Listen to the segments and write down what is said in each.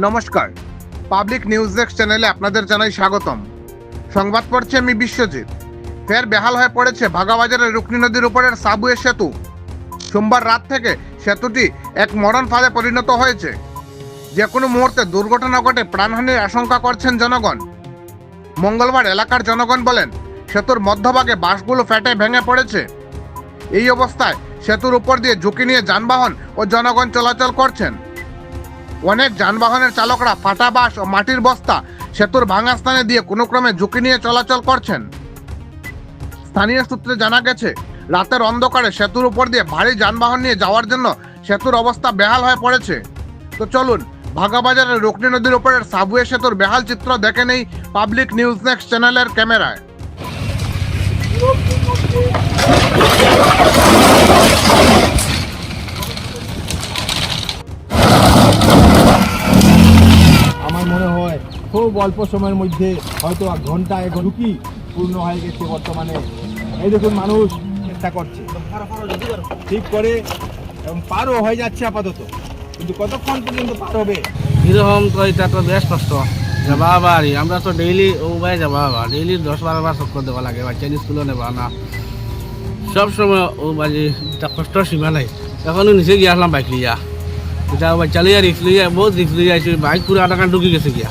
নমস্কার। Public news desk চ্যানেলে আপনাদের জানাই স্বাগতম। সংবাদ পড়ছে আমি বিশ্বজিৎ। ফের বেহাল হয়ে পড়েছে ভাগাবাজারের রুকনি নদীর উপরের সাবুয়ের সেতু। সোমবার রাত থেকে সেতুটি এক মরণ ফাঁদে পরিণত হয়েছে। যে কোনো মুহূর্তে দুর্ঘটনা ঘটে প্রাণহানির আশঙ্কা করছেন জনগণ। মঙ্গলবার এলাকার জনগণ বলেন, সেতুর মধ্যভাগে বাসগুলো ফেটে ভেঙে পড়েছে। এই অবস্থায় সেতুর উপর দিয়ে ঝুঁকি নিয়ে যানবাহন ও জনগণ চলাচল করছেন। অনেক যানবাহনের চালকরা ফাটা বাঁশ ও মাটির বস্তা, সেতুর ভাঙা স্থানে দিয়ে কোনো ক্রমে ঝুঁকি নিয়ে চলাচল করছেন। স্থানীয় সূত্রে জানা গেছে, রাতের অন্ধকারে সেতুর উপর দিয়ে ভারী যানবাহন নিয়ে যাওয়ার জন্য সেতুর অবস্থা বেহাল হয়ে পড়েছে। তো চলুন, ভাগাবাজারের রুকনি নদীর উপরের সাবুয়ে সেতুর বেহাল চিত্র দেখে নেই পাবলিক নিউজ নেক্সট চ্যানেলের ক্যামেরায়। খুব অল্প সময়ের মধ্যে হয়তো ঘণ্টা এক ঢুকি পূর্ণ হয়ে গেছে বর্তমানে। এই দেখুন মানুষ চেষ্টা করছে। ঠিক করে এবং পারও হয়ে যাচ্ছে আপাতত। কিন্তু কতক্ষণ পর্যন্ত পার হবে? এরকম তো এটা তো বেশ কষ্ট। যাবা বাড়ি। আমরা তো ডেইলি ভাই যাবা বা ডেইলি দশ বারো বার চক্কর দেওয়া লাগে বাচ্চা স্কুলে নেবা না। সব সময় ও বাজি এটা কষ্টর সীমা নাই। এখনও নিচে গিয়ে আসলাম বাইক লিয়া এটা বাচ্চা লিয়া রিক্স লিয়া বহুত রিক্স লিয়া বাইক পুরো আধা ঘণ্টা ঢুকে গেছে গিয়া।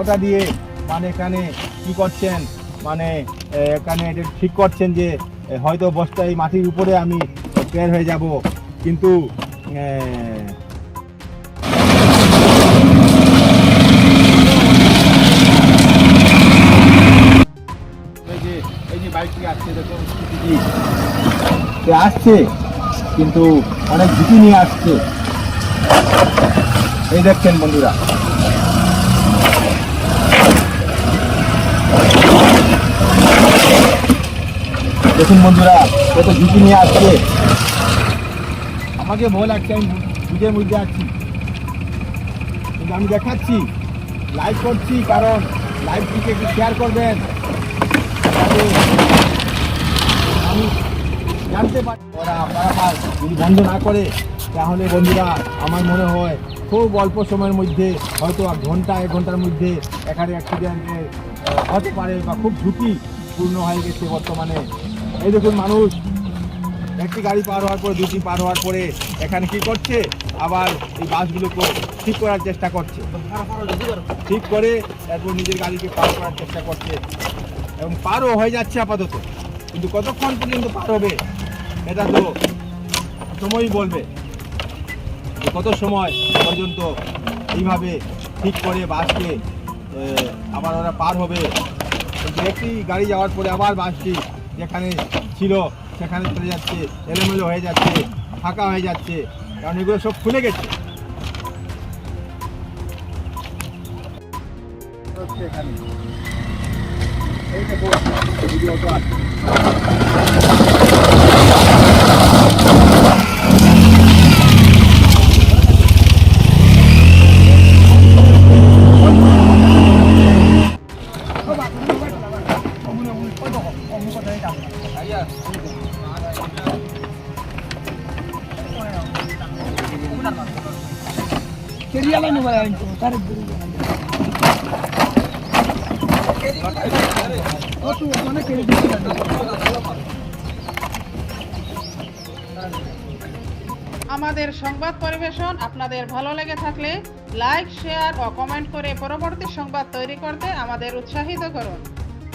ওটা দিয়ে মানে এখানে কি করছেন? মানে এখানে এটা ঠিক করছেন যে হয়তো বস্তা এই মাটির উপরে আমি বের হয়ে যাব। কিন্তু বাইকটি আসছে আসছে, কিন্তু অনেক ঝুঁকি নিয়ে আসছে। এই দেখছেন বন্ধুরা। দেখুন বন্ধুরা কত ঝুঁকি নিয়ে আসছে। আমাকে ভয় লাগছে আমি বুঝে বুঝে আছি। কিন্তু আমি দেখাচ্ছি লাইভ করছি, কারণ লাইভটিকে একটু শেয়ার করবেন। আমি জানতে পারি। ওরা বন্ধ না করে তাহলে বন্ধুরা, আমার মনে হয় খুব অল্প সময়ের মধ্যে, হয়তো এক ঘণ্টা, এক ঘণ্টার মধ্যে এখানে অ্যাক্সিডেন্টে হতে পারে বা খুব ঝুঁকি পূর্ণ হয়ে গেছে বর্তমানে। এই দেখুন মানুষ, একটি গাড়ি পার হওয়ার পরে, দুটি পার হওয়ার পরে এখানে কি করছে? আবার এই বাসগুলোকে ঠিক করার চেষ্টা করছে। ঠিক করে এরপর নিজের গাড়িকে পার করার চেষ্টা করছে। এবং পারও হয়ে যাচ্ছে আপাতত। কিন্তু কতক্ষণ পর্যন্ত পার হবে, এটা তো সময়ই বলবে। কত সময় পর্যন্ত এইভাবে ঠিক করে বাসকে আবার ওরা পার হবে। কিন্তু একটি গাড়ি যাওয়ার পরে আবার বাসটি যেখানে ছিল, সেখানে চলে যাচ্ছে, এলোমেলো হয়ে যাচ্ছে, ফাঁকা হয়ে যাচ্ছে, কারণ এগুলো সব খুলে গেছে। এখানে এই আমাদের সংবাদ পরিবেশন আপনাদের ভালো লেগে থাকলে লাইক শেয়ার ও কমেন্ট করে পরবর্তী সংবাদ তৈরি করতে আমাদের উৎসাহিত করুন।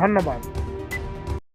ধন্যবাদ।